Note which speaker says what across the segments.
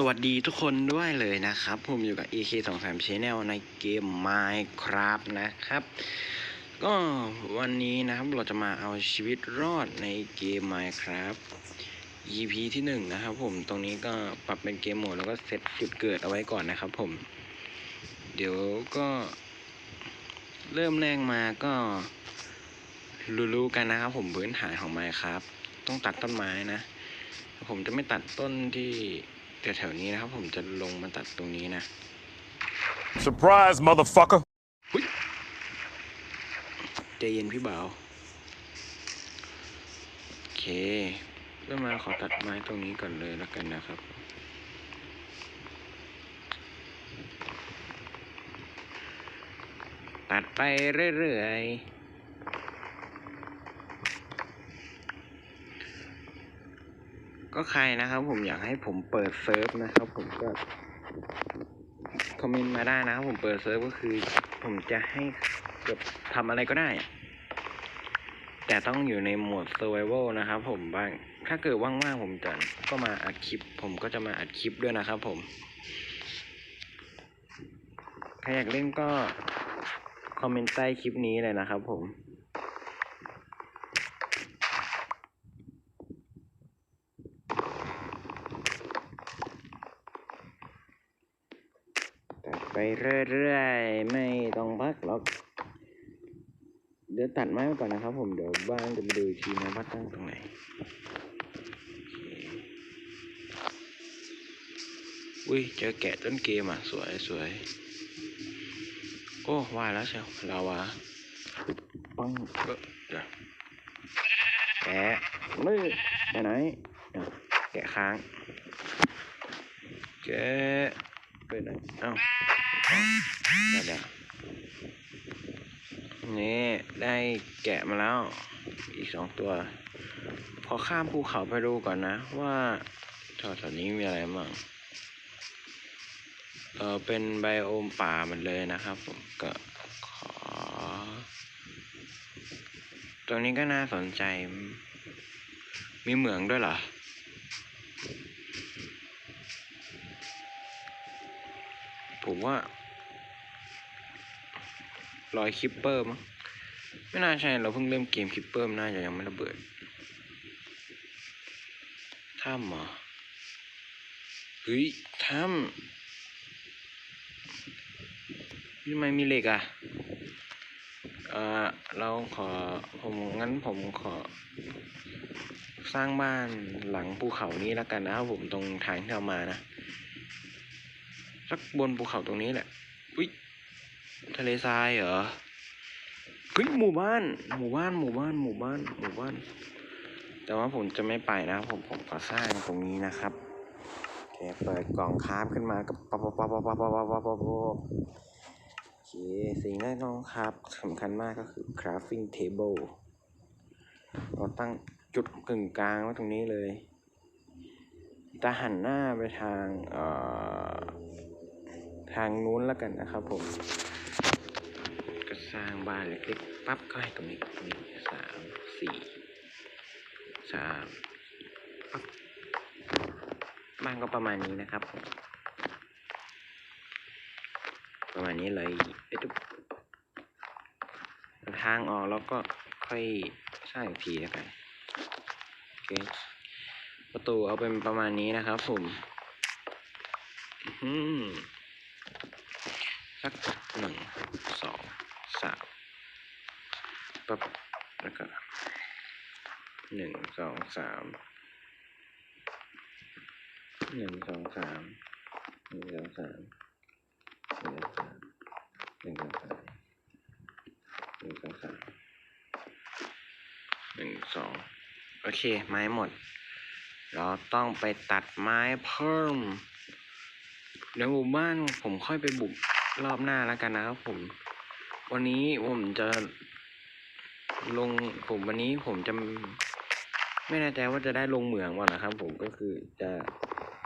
Speaker 1: สวัสดีทุกคนด้วยเลยนะครับ ผมอยู่กับ EK 2 3 Channel ในเกม Minecraft นะครับ ก็วันนี้นะครับเราจะมาเอาชีวิตรอดในเกม Minecraft EP ที่หนึ่งนะครับผมตรงนี้ก็ปรับเป็นเกมโหมดแล้วก็เซตจุดเกิดเอาไว้ก่อนนะครับผม เดี๋ยวก็เริ่มแรกมาก็รู้ๆกันนะครับผมพื้นฐานของ Minecraft ต้องตัดต้นไม้นะ ผมจะไม่ตัดต้นที่ แถวๆนี้นะครับ ผมจะลงมาตัดตรงนี้นะ
Speaker 2: Surprise, motherfucker.
Speaker 1: ใจเย็นพี่บ่าวโอเคเริ่มมาขอตัดไม้ตรงนี้ก่อนเลยแล้วกันนะครับตัดไปเรื่อยๆ ก็ใครนะครับ ผมอยากให้ผมเปิดเซิร์ฟนะครับ ผมก็คอมเมนต์มาได้นะครับผมเปิดเซิร์ฟก็คือ ผมจะให้แบบทำอะไรก็ได้ แต่ต้องอยู่ในโหมด survival นะครับผมบ้างถ้าเกิดว่างๆผมจะก็มาอัดคลิป ผมก็จะมาอัดคลิปด้วยนะครับผมใครอยากเล่นก็คอมเมนต์ใต้คลิปนี้เลยนะครับผม ตัดไป เรื่อยๆ ไม่ต้องพักหรอก เดี๋ยวตัดไม้ก่อนนะครับ ผมเดี๋ยวบ้านจะมาดูทีนะว่าตั้งตรงไหนอุ้ยเจอแกะต้นเกมอะ สวยสวยโอ้ว่าแล้วเชียวลาวาปังเออเดี๋ยวแกะไม่ไปไหนอะแกะค้างแกะไปไหนเอ้า เด้แล้วนี่ได้แกะมาแล้ว อีกสองตัว พอข้ามภูเขาไปดูก่อนนะ ว่าแถวๆนี้มีอะไรบ้างเออเป็นไบโอมป่าหมดเลยนะครับผมก็ขอ ตรงนี้ก็น่าสนใจ มีเหมืองด้วยเหรอ ผมว่า รอยคิปเปอร์มั้งไม่น่าใช่เราเพิ่งเริ่มเกมคิปเปอร์น่าจะยังไม่ระเบิดถ้ำเหรอเฮ้ยถ้ำทำไมมีเหล็กอะเอ่อเราขอผมงั้นผมขอ สร้างบ้านหลังภูเขานี้แล้วกันนะครับผมตรงทางที่เรามานะสักบนภูเขาตรงนี้แหละอุ้ย ทะเลทรายเหรอเฮ้ยหมู่บ้าน หมู่บ้าน หมู่บ้าน หมู่บ้าน หมู่บ้าน แต่ว่าผมจะไม่ไปนะ ผมผมขอสร้างตรงนี้นะครับโอเคเปิดกล่องคราฟขึ้นมากับปั๊บปั๊บปั๊บปั๊บปั๊บปั๊บปั๊บปั๊บโอเคสิ่งแรกต้องครับสำคัญมากก็คือ crafting table เราตั้งจุดกึ่งกลางไว้ตรงนี้เลยจะหันหน้าไปทางเอ่อทางนู้นแล้วกันนะครับผม สร้างบ้านเล็กๆปั๊บก็ให้ตรงนี้หนึ่งสามสี่สามปั๊บบ้านก็ประมาณนี้นะครับ ประมาณนี้เลยเอ๊ะจุ๊บทางออกแล้วก็ค่อยสร้างอีกทีแล้วกันโอเคประตูเอาเป็นประมาณนี้นะครับผมอืมสักหนึ่งสอง สามปั๊บแล้วก็หนึ่งสองสามหนึ่งสองสามหนึ่งสองสามหนึ่งสองสามหนึ่งสองสามหนึ่งสองสามหนึ่งสองโอเค ไม้หมด เราต้องไปตัดไม้เพิ่มในหมู่บ้านผมค่อยไปบุกรอบหน้าแล้วกันนะครับผม วันนี้ผมจะลงผมวันนี้ผมจะไม่แน่ใจว่าจะได้ลงเหมืองว่นะครับ ผมก็คือจะ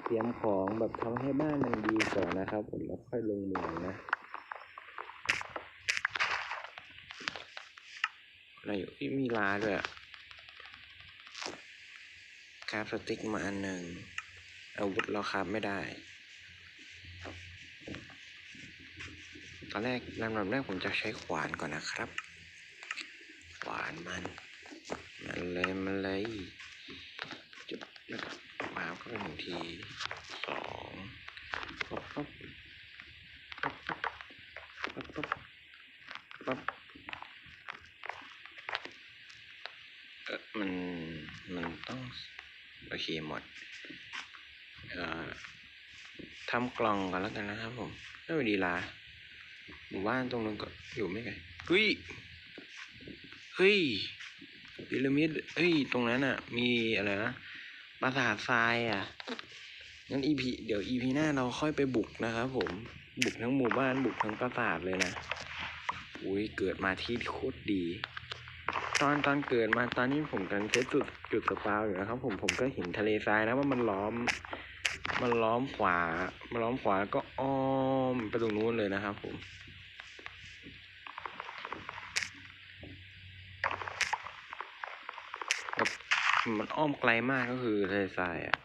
Speaker 1: เตรียมของแบบทำให้บ้านมันดีก่อนนะครับ ผมแล้วค่อยลงเหมืองนะอะไรอยู่ที่มีลาด้วยอะกราฟสติ๊กมาอันหนึ่งอาวุธเราคราบไม่ได้ ตอนแรกลำดับแรกผมจะใช้ขวานก่อนนะครับ ขวานมัน มันเลยมันเลยจุดแล้วก็วางเข้าไปหนึ่งทีสองปั๊บปั๊บปั๊บปั๊บปั๊บปั๊บเออมันมันต้องโอเคหมดเอ่อทำกล่องก่อนแล้วกันนะครับผมไม่เป็นดีลา หมู่บ้านตรงนั้นก็อยู่ไม่ไกลเฮ้ยเฮ้ยพีระมิดเฮ้ย ตรงนั้นอะ มีอะไรนะปราสาททรายอะงั้นอีพีเดี๋ยวอีพีหน้าเราค่อยไปบุกนะครับผมบุกทั้งหมู่บ้านบุกทั้งปราสาทเลยนะอุ้ยเกิดมาที่โคตรดี ตอนตอนเกิดมาตอนนี้ผมกันเซตจุดจุดสปาวอยู่นะครับ ผมผมก็เห็นทะเลทรายนะว่ามันล้อม มันล้อมขวา มันล้อมขวาก็อ้อมไปตรงนู้นเลยนะครับผม แบบ มันอ้อมไกลมากก็คือทะเลทรายอะ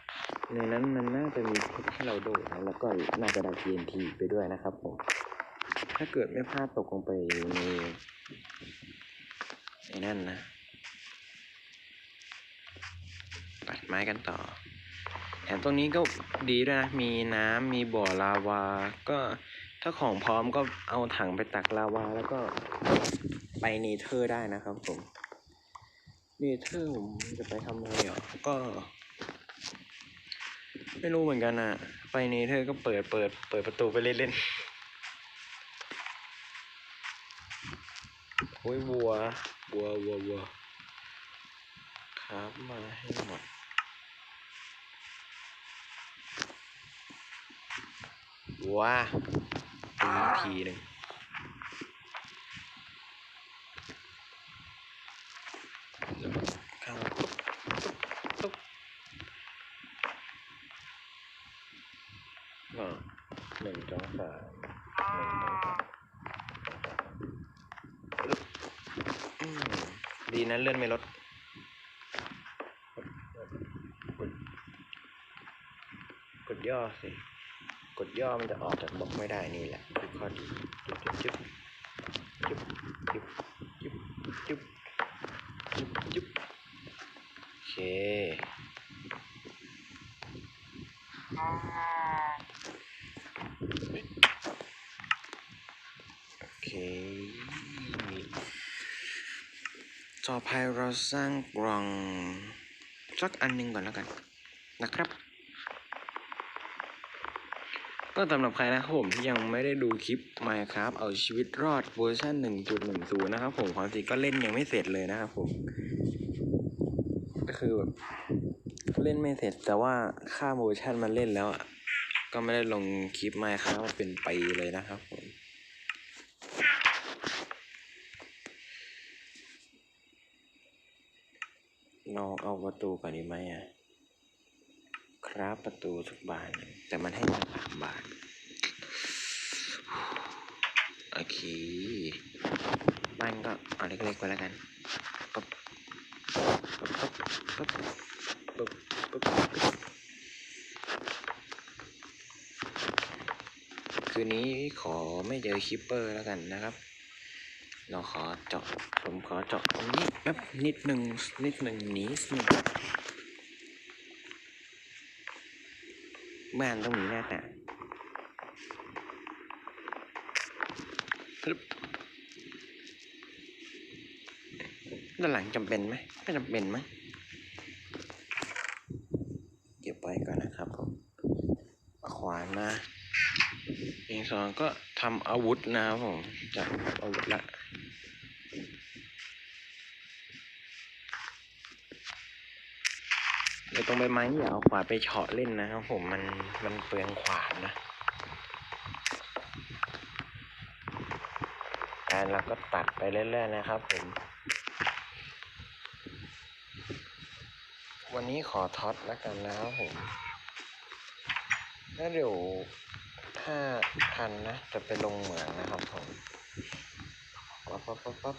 Speaker 1: ในนั้นมันน่าจะมีเพให้เราโดดนะแล้วก็น่าจะได้ TNT ไปด้วยนะครับผม ถ้าเกิดไม่พลาดตกลงไปในไอ้นั่นนะตัดไม้กันต่อ แถมตรงนี้ก็ดีด้วยนะ มีน้ำมีบ่อลาวา ก็ถ้าของพร้อมก็เอาถังไปตักลาวาแล้วก็ไปเนเธอร์ได้นะครับผม นเธอร์ผมจะไปทำอะไรอะก็ ไม่รู้เหมือนกันอะ ไปเนเธอก็เปิดเปิด เปิดประตูไปเล่นๆโอ้ยวัววัววัววัวครับมาให้หมดว้าตีทีหนึ่งเข้าปุ๊บปุ๊บอ่าหนึ่งสองสามหนึ่งสองสามปึ๊บอืม ดีนะเลื่อนไม่ลดกดกดย่อสิ กดย่อมันจะออกจากบล็อกไม่ได้นี่แหละคือข้อดีจุ๊บจุ๊บจุ๊บจุ๊บจุ๊บจุ๊บจุ๊บจุ๊บโอเคโอเค ต่อไปเราสร้างกล่องสักอันหนึ่งก่อนแล้วกันนะครับ ก็สำหรับใครนะครับผมที่ยังไม่ได้ดูคลิป Minecraft เอาชีวิตรอดเวอร์ชัน1.10 นะครับผมความจริงก็เล่นยังไม่เสร็จเลยนะครับผม ก็คือแบบเล่นไม่เสร็จแต่ว่าค่าเวอร์ชันมันเล่นแล้วอะ ก็ไม่ได้ลงคลิป Minecraft เป็นปีเลยนะครับผม ลอง เอาประตูก่อนดีไหมอะ ครับประตูทุกบานแต่มันให้มาสามบานโอเคบ้านก็เอาเล็กๆไปแล้วกันปึ๊บปึ๊บปึ๊บปึ๊บปึ๊บปึ๊บปึ๊บคืนนี้ขอไม่เจอคิปเปอร์แล้วกันนะครับ เราขอเจาะผมขอเจาะตรงนี้แป๊บนิดหนึ่งนิดหนึ่งนิดหนึ่งบ้านต้องมีหน้าต่างด้านหลังจำเป็นไหมไม่จำเป็นมั้งเก็บไว้ก่อนนะครับผมขวานมาอีกสองก็ทำอาวุธนะครับผมจะอาวุธละ เดี๋ยวตรงใบไม้อย่าเอาขวานไปเฉาะเล่นนะครับผมมันมันเปลืองขวานนะอ่าเราก็ตัดไปเรื่อยๆนะครับผม วันนี้ขอท็อตแล้วกันนะครับผมแล้วเดี๋ยวถ้าทันนะ จะไปลงเหมืองนะครับผมปั๊บปั๊บปั๊บปั๊บ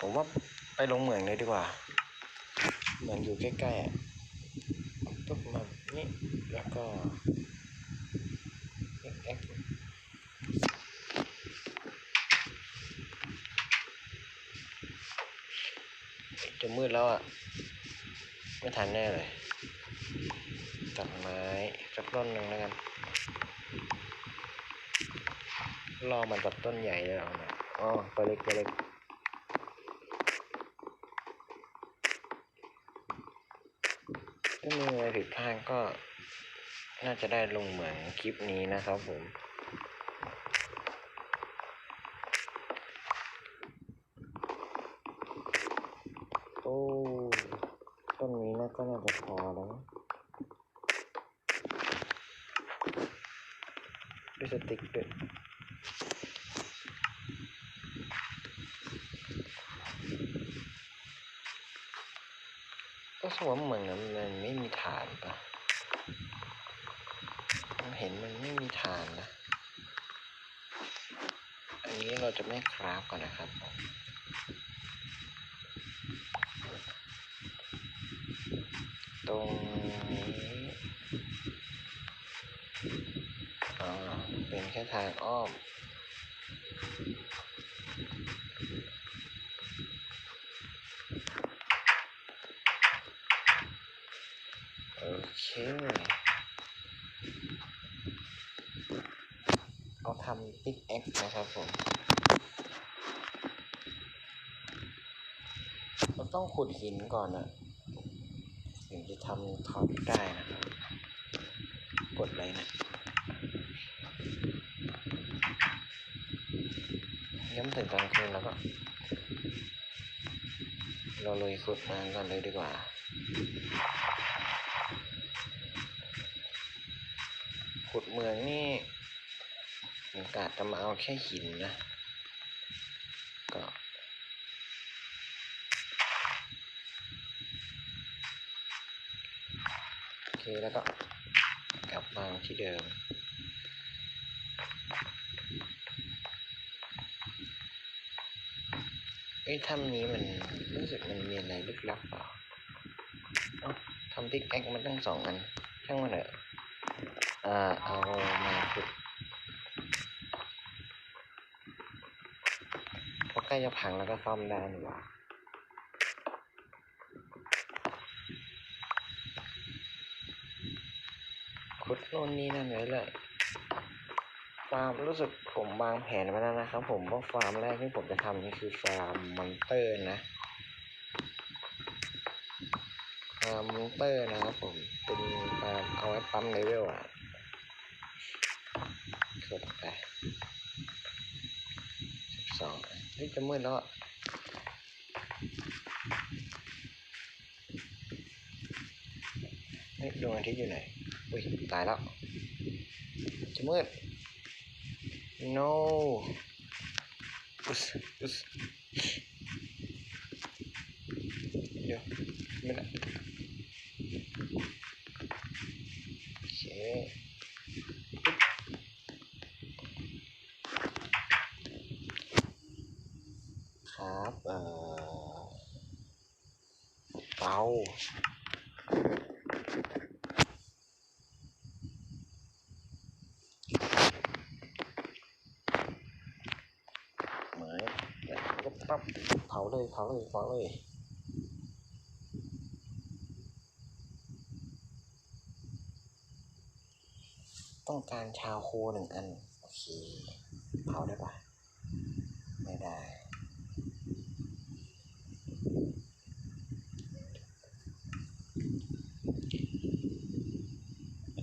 Speaker 1: ผมว่าไปลงเหมืองเลยดีกว่า เหมือนอยู่ใกล้ๆอะปุ๊บมานี่แล้วก็ x x จะมืดแล้วอะ ไม่ทันแน่เลย ตัดไม้สักต้นหนึ่งแล้วกัน รอมันตัดต้นใหญ่เลยเหรอเนี่ยอ๋อตัวเล็กตัวเล็ก ถ้ามีอะไรผิดพลาดก็น่าจะได้ลงเหมือนคลิปนี้นะครับผม โอ้ต้นนี้นะก็น่าจะพอแล้วนะด้วยสติ๊กด้วย ก็สวมเหมือนมันไม่มีฐานปะผมเห็นมันไม่มีฐานนะ อันนี้เราจะไม่คราฟก่อนนะครับตรงนี้อ่าเป็นแค่ทางอ้อม โอ เคเราทำปิกแอคนะครับผม เราต้องขุดหินก่อนอะถึงจะทำท็อปได้นะครับ กดเลยนะย้ำถึงกลางคืนแล้วก็ เราเลยขุดมาก่อนเลยดีกว่า ขุดเมืองนี่ผมกะจะมาเอาแค่หินนะ ก็โอเคแล้วก็กลับมาที่เดิมเอ้ยถ้ำนี้มันรู้สึกมันมีอะไรลึกลับเปล่าเอ้าทำพิกแอคมันตั้งสองอันช่างมันเถอะ อ่าเอามาขุดพอใกล้จะพังแล้วก็ซ่อมได้นี่หว่าขุดโน่นนี่นั่นเลยเลยฟาร์มรู้สึกผมวางแผนไว้แล้วนะครับ ผมว่าฟาร์มแรกที่ผมจะทำนี่คือฟาร์มมอนเตอร์นะฟาร์มมอนเตอร์นะครับผมเป็นฟาร์มเอาไว้ปั๊มเลเวลอะกดไปสิบส องเฮ้ยจะมืดแล้วอะเฮ้ยดวงอาทิตย์อยู่ไหนอุ้ยตายแล้ว จะมืด no อุ๊สอุ๊สเดี๋ยวไม่ได้โอเคครับเอ่อ เตาไม้ก็ปั๊บเผาเลยเผาเลยเผาเลยต้องการชาวโคหนึ่งอัน โอเค เผาได้ปะไม่ได้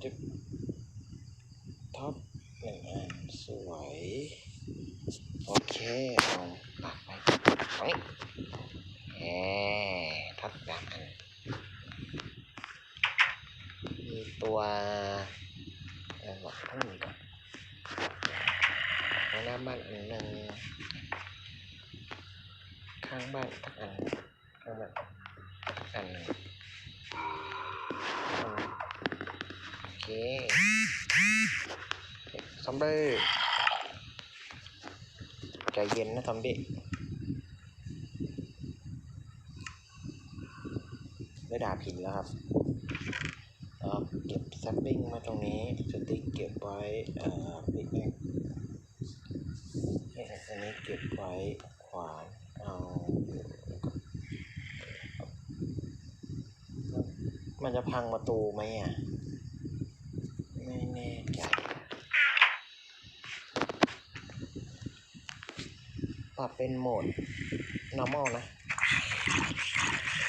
Speaker 1: จึ๊บท็อปหนึ่งอัน ส วย โอเคเอาปากไปตรงนี้แหมทับดักอัน มีตัวอะไรวะต้องมีก่อนเอาหน้าบ้านอันหนึ่งข้างบ้านทักอันข้างบ้านทักอันหนึ่งโอเคซัมเบอร์ ใจเย็นนะซอมบี้ได้ดาบหินแล้วครับเก็บแซปปิ้งมาตรงนี้สติ๊กเก็บไว้เอ่อปิกแอกอันนี้เก็บไว้ขวานเอามันจะพังประตูไหมอะ ไม่แน่ใจับเป็นโหมด normal นะ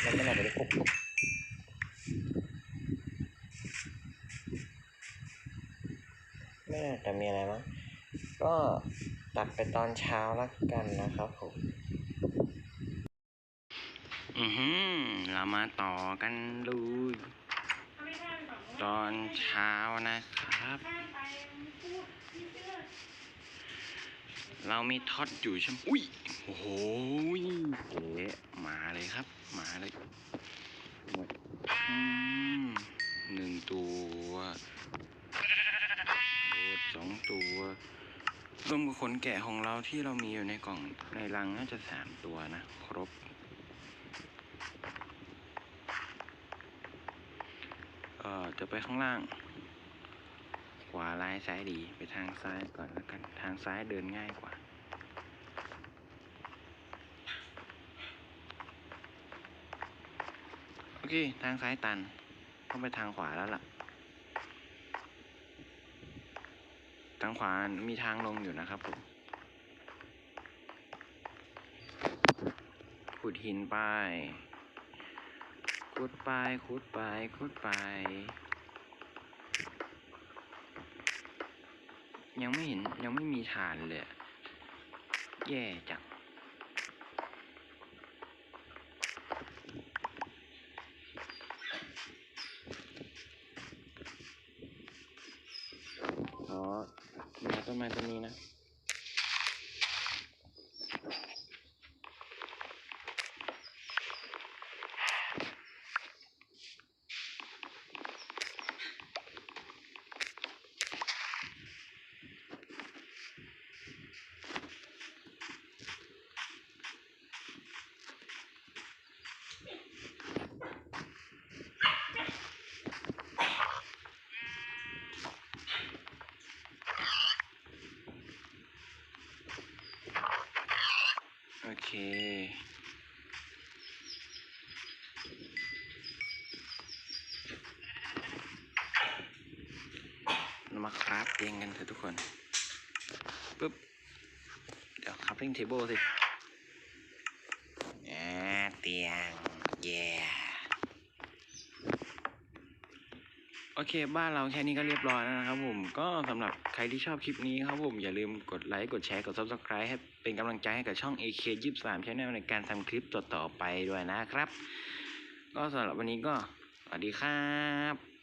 Speaker 1: แล้วมันอาจะได้ปุ๊บปุ๊บไม่น่าจะมีอะไรมั้งก็ตัดไปตอนเช้าละกันนะครับผมอือหือเรามาต่อกันเลยตอนเช้านะครับ เรามีท็อตอยู่ใช่ไหมอุ้ย โอ้โหเจ๊มาเลยครับ มาเลยหนึ่งตัวโดดสองตัวรวมกับขนแกะของเราที่เรามีอยู่ในกล่องในรังน่าจะสามตัวนะ ครบ เอ่อจะไปข้างล่าง ร้ายซ้ายดีไปทางซ้ายก่อนแล้วกันทางซ้ายเดินง่ายกว่า โอเค ทางซ้ายตัน ต้องไปทางขวาแล้วล่ะ ทางขวามีทางลงอยู่นะครับผมขุดหินไปขุดไปขุดไปขุดไป ยังไม่เห็นยังไม่มีฐานเลย แย่จัง อ๋อมาต้นไม้ต้นนี้นะ โอ เคเรามาคราฟเตียงกันเถอะทุกคน ปึ๊บ เดี๋ยวคราฟติ้งเทเบิลสิอ่าเตียง เย้ โอ เคบ้านเราแค่นี้ก็เรียบร้อยแล้วนะครับผมก็สำหรับใครที่ชอบคลิปนี้ครับผมอย่าลืมกดไลค์กดแชร์กด subscribe ให้เป็นกำลังใจให้กับช่อง AK23 Channel ในการทำคลิปต่อๆไปด้วยนะครับ ก็สำหรับวันนี้ก็สวัสดีครับ